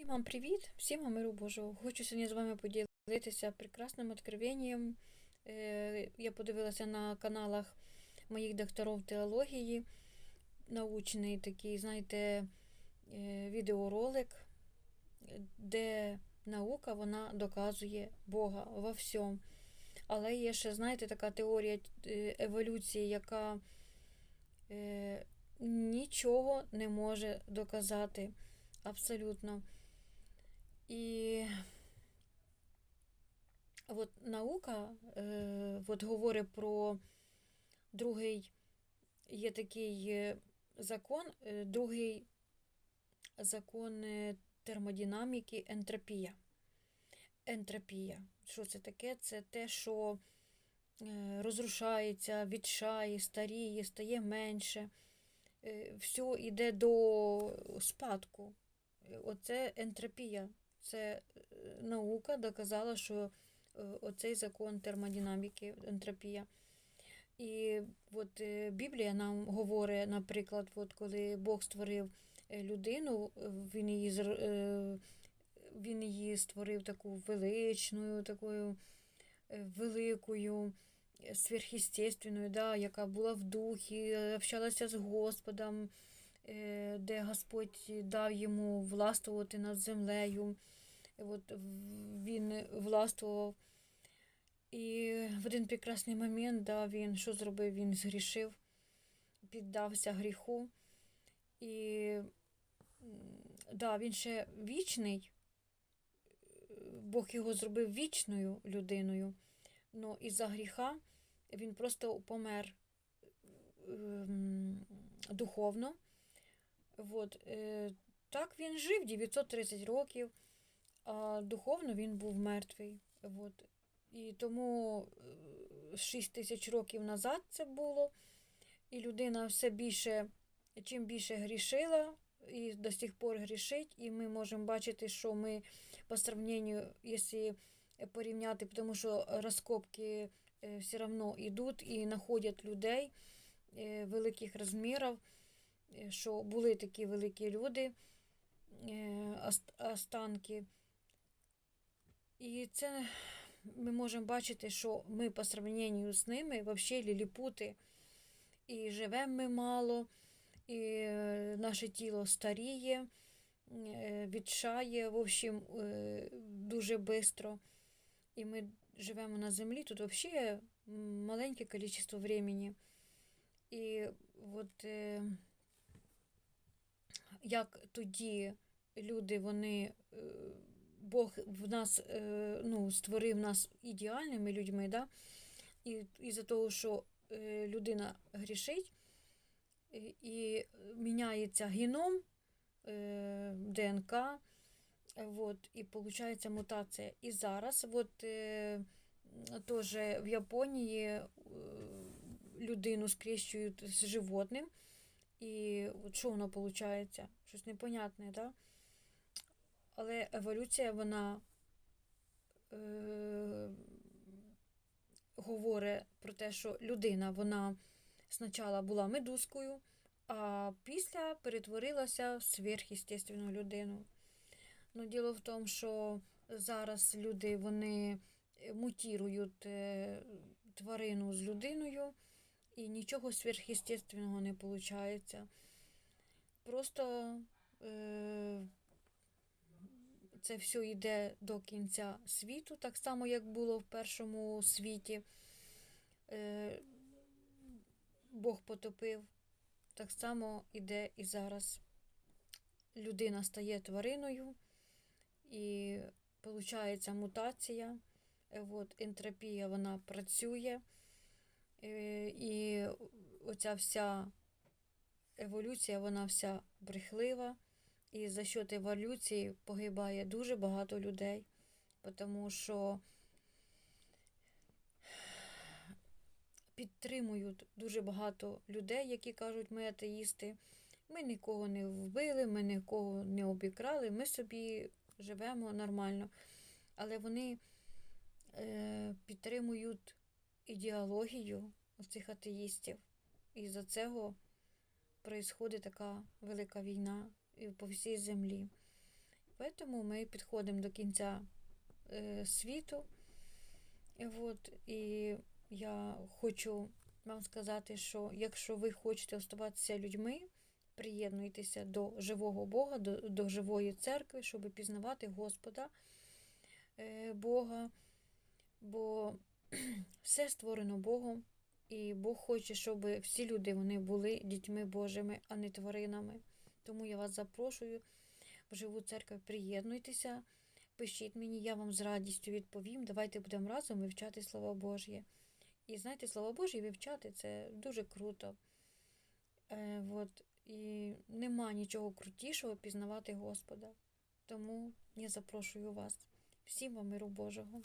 Всім вам привіт, всім вам миру Божого. Хочу сьогодні з вами поділитися прекрасним откровенням. Е, Я подивилася на каналах моїх докторів теології. Научний такий, знаєте, е, відеоролик, де наука вона доказує Бога во всьому. Але є ще, знаєте, така теорія е, еволюції, яка нічого не може доказати абсолютно. І от наука е, от говорить про другий, є такий е, закон, е, другий закон е, термодинаміки ентропія. Ентропія. Що це таке? Це те, що розрушається, відшає, старіє, стає менше. Все йде до спадку. Оце ентропія. Це е, наука доказала, що е, оцей закон термодинаміки, ентропія. І от е, Біблія нам говорить, наприклад, от коли Бог створив людину, він її, він її створив таку величною, такою великою, сверхъестественною, да, яка була в духі, общалася з Господом, де Господь дав йому властвувати над землею. От він властвував. І в один прекрасний момент, да, він що зробив? Він згрішив, піддався гріху. І да, він ще вічний. Бог його зробив вічною людиною. Ну, із-за гріха він просто помер ем, духовно. От, е, так він жив 930 років, а духовно він був мертвий. От. І тому 6 тисяч років назад це було, і людина все більше, чим більше грішила, і до сих пор грішить, і ми можемо бачити, що ми по сравненню, якщо порівняти, тому що розкопки е, все одно йдуть і знаходять людей е, великих розмірів, е, що були такі великі люди, е, останки. І це ми можемо бачити, що ми по сравненню з ними взагалі ліліпути. І живемо ми мало, і е, наше тіло старіє, е, відшає, в общем, дуже швидко. І ми живемо на землі, тут взагалі маленьке кількість времени. І от як тоді люди, вони, е, Бог в нас е, ну, створив нас ідеальними людьми, да? і із-за того, що е, людина грішить, і, міняється геном, ДНК, вот, і виходить мутація. І зараз от, теж в Японії людину скрещують з животним. І що воно виходить? Щось непонятне, да? Але еволюція, вона е, говорить про те, що людина, вона спочатку була медузкою, а після перетворилася в сверхъестественну людину. Ну, діло в тому, що зараз люди вони мутірують е, тварину з людиною, і нічого сверхъестественного не виходить. Просто е, це все йде до кінця світу, так само, як було в першому світі. Е, Бог потопив, так само іде і зараз. Людина стає твариною, і виходить мутація. Е, От, ентропія вона працює. Оця вся еволюція, вона вся брехлива. І за счет еволюції погибає дуже багато людей, тому що підтримують дуже багато людей, які кажуть, ми атеїсти. Ми нікого не вбили, ми нікого не обікрали, ми собі живемо нормально. Але вони е, підтримують ідеологію цих атеїстів. І за цього відбувається така велика війна по всій землі. Тому ми підходимо до кінця е, світу. От, і я хочу вам сказати, що якщо ви хочете оставатися людьми, приєднуйтеся до живого Бога, до, до живої церкви, щоб пізнавати Господа е, Бога, бо все створено Богом, і Бог хоче, щоб всі люди вони були дітьми Божими, а не тваринами. Тому я вас запрошую в живу церкву, приєднуйтеся, пишіть мені, я вам з радістю відповім. Давайте будемо разом вивчати Слово Божє. І знаєте, Слово Божє вивчати це дуже круто. Е, от, і нема нічого крутішого пізнавати Господа. Тому я запрошую вас. Всім вам миру Божого.